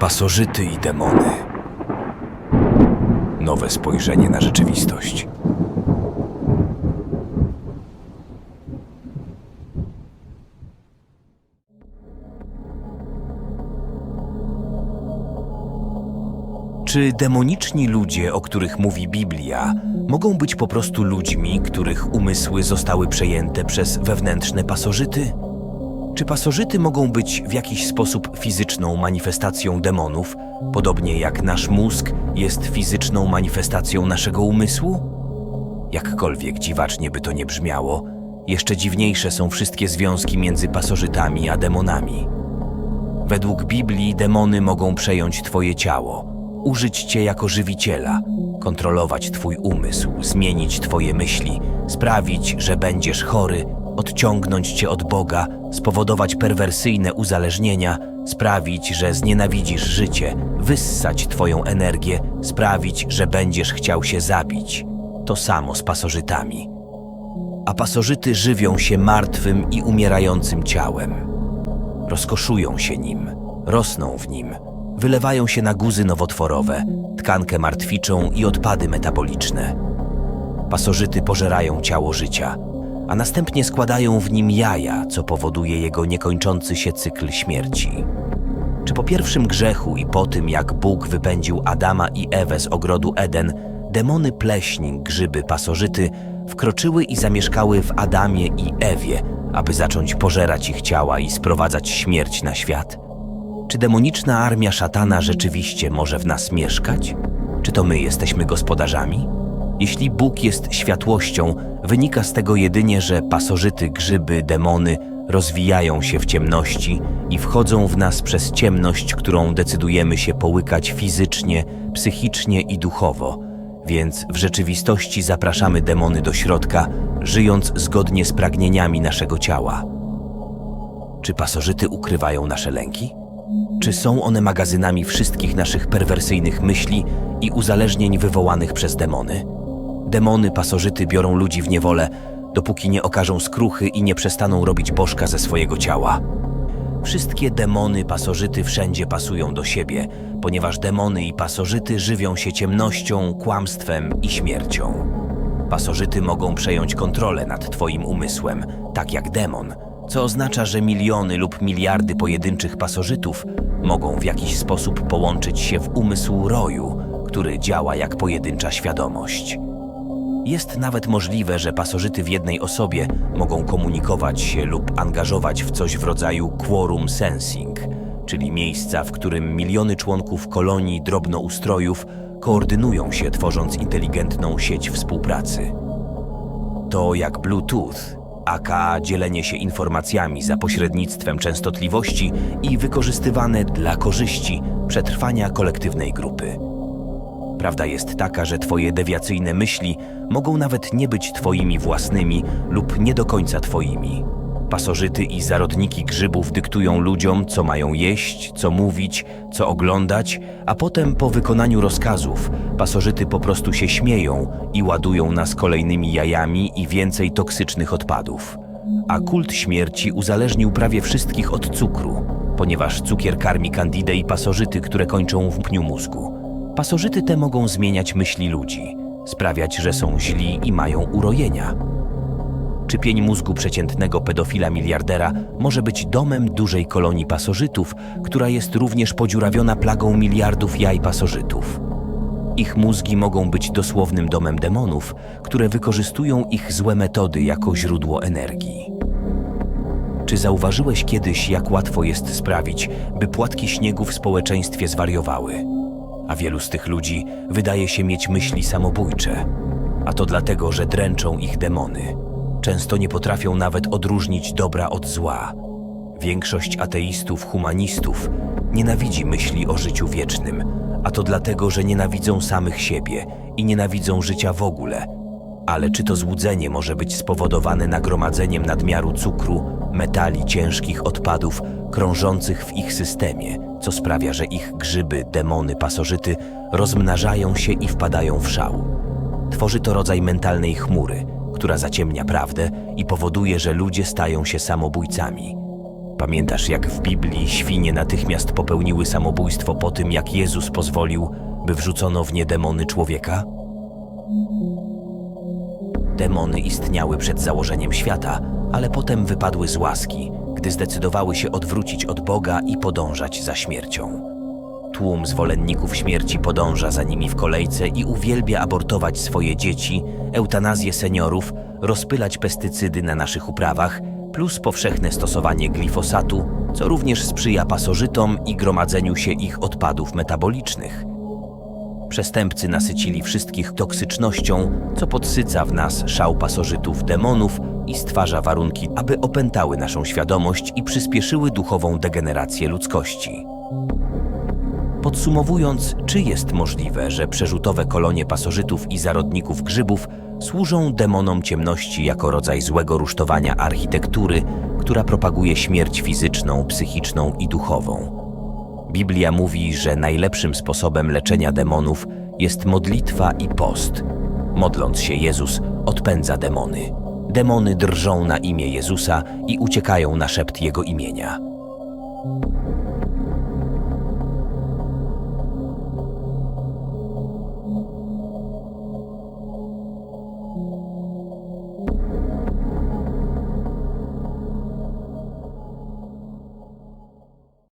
Pasożyty i demony. Nowe spojrzenie na rzeczywistość. Czy demoniczni ludzie, o których mówi Biblia, mogą być po prostu ludźmi, których umysły zostały przejęte przez wewnętrzne pasożyty? Czy pasożyty mogą być w jakiś sposób fizyczną manifestacją demonów, podobnie jak nasz mózg jest fizyczną manifestacją naszego umysłu? Jakkolwiek dziwacznie by to nie brzmiało, jeszcze dziwniejsze są wszystkie związki między pasożytami a demonami. Według Biblii demony mogą przejąć Twoje ciało, użyć Cię jako żywiciela, kontrolować Twój umysł, zmienić Twoje myśli, sprawić, że będziesz chory, odciągnąć Cię od Boga, spowodować perwersyjne uzależnienia, sprawić, że znienawidzisz życie, wyssać Twoją energię, sprawić, że będziesz chciał się zabić. To samo z pasożytami. A pasożyty żywią się martwym i umierającym ciałem rozkoszują się nim, rosną w nim, wylewają się na guzy nowotworowe, tkankę martwiczą i odpady metaboliczne. Pasożyty pożerają ciało życia, a następnie składają w nim jaja, co powoduje jego niekończący się cykl śmierci. Czy po pierwszym grzechu i po tym, jak Bóg wypędził Adama i Ewę z ogrodu Eden, demony pleśni, grzyby, pasożyty wkroczyły i zamieszkały w Adamie i Ewie, aby zacząć pożerać ich ciała i sprowadzać śmierć na świat? Czy demoniczna armia szatana rzeczywiście może w nas mieszkać? Czy to my jesteśmy gospodarzami? Jeśli Bóg jest światłością, wynika z tego jedynie, że pasożyty, grzyby, demony rozwijają się w ciemności i wchodzą w nas przez ciemność, którą decydujemy się połykać fizycznie, psychicznie i duchowo. Więc w rzeczywistości zapraszamy demony do środka, żyjąc zgodnie z pragnieniami naszego ciała. Czy pasożyty ukrywają nasze lęki? Czy są one magazynami wszystkich naszych perwersyjnych myśli i uzależnień wywołanych przez demony? Demony pasożyty biorą ludzi w niewolę, dopóki nie okażą skruchy i nie przestaną robić bożka ze swojego ciała. Wszystkie demony pasożyty wszędzie pasują do siebie, ponieważ demony i pasożyty żywią się ciemnością, kłamstwem i śmiercią. Pasożyty mogą przejąć kontrolę nad Twoim umysłem, tak jak demon, co oznacza, że miliony lub miliardy pojedynczych pasożytów mogą w jakiś sposób połączyć się w umysł roju, który działa jak pojedyncza świadomość. Jest nawet możliwe, że pasożyty w jednej osobie mogą komunikować się lub angażować w coś w rodzaju quorum sensing, czyli miejsca, w którym miliony członków kolonii drobnoustrojów koordynują się, tworząc inteligentną sieć współpracy. To jak Bluetooth, aka dzielenie się informacjami za pośrednictwem częstotliwości i wykorzystywane dla korzyści przetrwania kolektywnej grupy. Prawda jest taka, że Twoje dewiacyjne myśli mogą nawet nie być Twoimi własnymi lub nie do końca Twoimi. Pasożyty i zarodniki grzybów dyktują ludziom, co mają jeść, co mówić, co oglądać, a potem po wykonaniu rozkazów pasożyty po prostu się śmieją i ładują nas kolejnymi jajami i więcej toksycznych odpadów. A kult śmierci uzależnił prawie wszystkich od cukru, ponieważ cukier karmi kandidę i pasożyty, które kończą w pniu mózgu. Pasożyty te mogą zmieniać myśli ludzi, sprawiać, że są źli i mają urojenia. Czy pień mózgu przeciętnego pedofila miliardera może być domem dużej kolonii pasożytów, która jest również podziurawiona plagą miliardów jaj pasożytów? Ich mózgi mogą być dosłownym domem demonów, które wykorzystują ich złe metody jako źródło energii. Czy zauważyłeś kiedyś, jak łatwo jest sprawić, by płatki śniegu w społeczeństwie zwariowały? A wielu z tych ludzi wydaje się mieć myśli samobójcze. A to dlatego, że dręczą ich demony. Często nie potrafią nawet odróżnić dobra od zła. Większość ateistów, humanistów nienawidzi myśli o życiu wiecznym, a to dlatego, że nienawidzą samych siebie i nienawidzą życia w ogóle. Ale czy to złudzenie może być spowodowane nagromadzeniem nadmiaru cukru, metali ciężkich odpadów krążących w ich systemie, co sprawia, że ich grzyby, demony, pasożyty rozmnażają się i wpadają w szał? Tworzy to rodzaj mentalnej chmury, która zaciemnia prawdę i powoduje, że ludzie stają się samobójcami. Pamiętasz, jak w Biblii świnie natychmiast popełniły samobójstwo po tym, jak Jezus pozwolił, by wrzucono w nie demony człowieka? Demony istniały przed założeniem świata, ale potem wypadły z łaski, gdy zdecydowały się odwrócić od Boga i podążać za śmiercią. Tłum zwolenników śmierci podąża za nimi w kolejce i uwielbia abortować swoje dzieci, eutanazję seniorów, rozpylać pestycydy na naszych uprawach, plus powszechne stosowanie glifosatu, co również sprzyja pasożytom i gromadzeniu się ich odpadów metabolicznych. Przestępcy nasycili wszystkich toksycznością, co podsyca w nas szał pasożytów demonów i stwarza warunki, aby opętały naszą świadomość i przyspieszyły duchową degenerację ludzkości. Podsumowując, czy jest możliwe, że przerzutowe kolonie pasożytów i zarodników grzybów służą demonom ciemności jako rodzaj złego rusztowania architektury, która propaguje śmierć fizyczną, psychiczną i duchową? Biblia mówi, że najlepszym sposobem leczenia demonów jest modlitwa i post. Modląc się Jezus odpędza demony. Demony drżą na imię Jezusa i uciekają na szept Jego imienia.